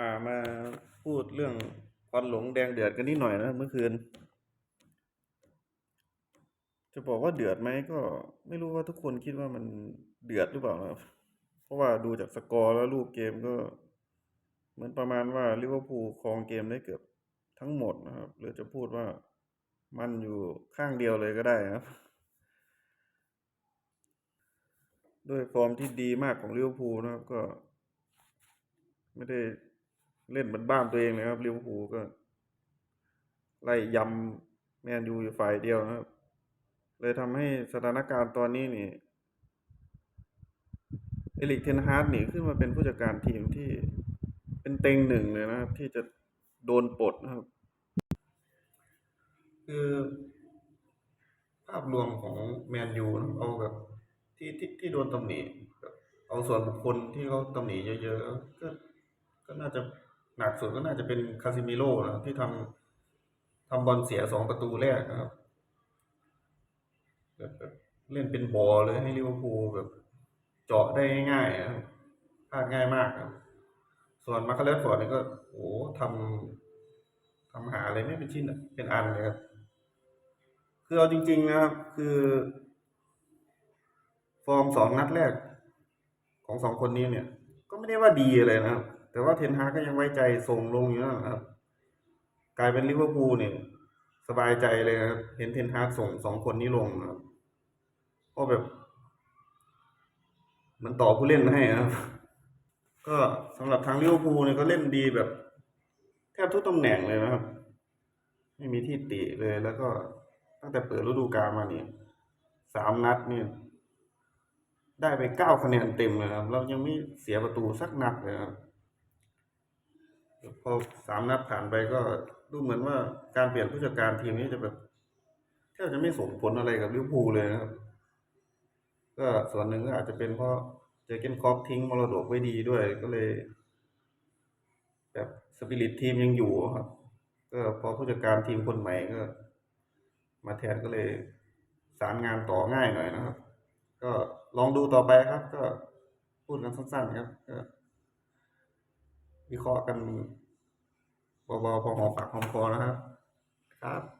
อ่ามาพูดเรื่องควันหลงแดงเดือดกันนิดหน่อยนะเมื่อคืน จะบอกว่าเดือดไหมก็ไม่รู้ว่าทุกคนคิดว่ามันเดือดหรือเปล่านะครับ เพราะว่าดูจากสกอร์แล้วรูปเกมก็เหมือนประมาณว่าลิเวอร์พูลครองเกมได้เกือบทั้งหมดนะครับหรือจะพูดว่ามันอยู่ข้างเดียวเลยก็ได้นะครับด้วยฟอร์มที่ดีมากของลิเวอร์พูลนะครับก็ ไม่ได้ เล่นเหมือนบ้านตัวเองเลยครับลิเวอร์พูลก็ ไล่ยำแมนยูอยู่ฝ่ายเดียวนะครับ เลยทำให้สถานการณ์ตอนนี้นี่เอริกเทนฮาร์ดนี่ขึ้นมาเป็นผู้จัดการทีมที่เป็นเต็งหนึ่งเลยนะครับ ที่จะโดนปลดนะครับ คือภาพรวมของแมนยูเอาแบบที่ที่ที่โดนตำหนิเอาส่วนบุคคลที่เขาตำหนิเยอะๆก็ก็น่าจะ หนักสุดก็น่าจะเป็นคาซิมิโร่นะที่ทำทำบอลเสียสองประตูแรกนะครับแบบเล่นเป็นบอลเลยให้ลิเวอร์พูลแบบเจาะได้ง่ายๆนะพลาดง่ายมากครับ ส่วนมาร์คาเลสฟอร์ดนี่ก็โอ้ทำทำหาอะไรไม่เป็นชิ้นเป็นอันเลยครับ คือเอาจริง ๆ นะครับ คือ ฟอร์มสองนัดแรกของสองคนนี้เนี่ย ก็ไม่ได้ว่าดีอะไรนะครับ แต่ว่าเทนฮากก็ยังไว้ใจส่งลงอยู่นะครับ กลายเป็นลิเวอร์พูลเนี่ย สบายใจเลยครับ เห็นเทนฮากส่งสองคนนี้ลงครับเพราะแบบ มันต่อผู้เล่นให้ครับ ก็สำหรับทางลิเวอร์พูลเนี่ยก็เล่นดีแบบ แทบทุกตำแหน่งเลยนะครับ ไม่มีที่ติเลยแล้วก็ตั้งแต่เปิดฤดูกาลมาเนี่ยสามนัดเนี่ยได้ไปเก้าคะแนนเต็มเลยครับ เรายังไม่เสียประตูสักนัดเลยครับ พอสามนัดผ่านไปก็ดูเหมือนว่าการเปลี่ยนผู้จัดการทีมนี้จะแบบแทบจะไม่ส่งผลอะไรกับลิเวอร์พูลเลยนะครับ ก็ส่วนหนึ่งก็อาจจะเป็นเพราะเจอเกนคอปทิ้งมรดกไว้ดีด้วยก็เลย แบบสปิริตทีมยังอยู่ครับ ก็พอผู้จัดการทีมคนใหม่ก็ มาแทนก็เลยสารงานต่อง่ายหน่อยนะครับ ก็ลองดูต่อไปครับ ก็พูดกันสั้นๆครับก็ วิเคราะห์กันเบาๆพอหอมปากหอมคอนะครับครับ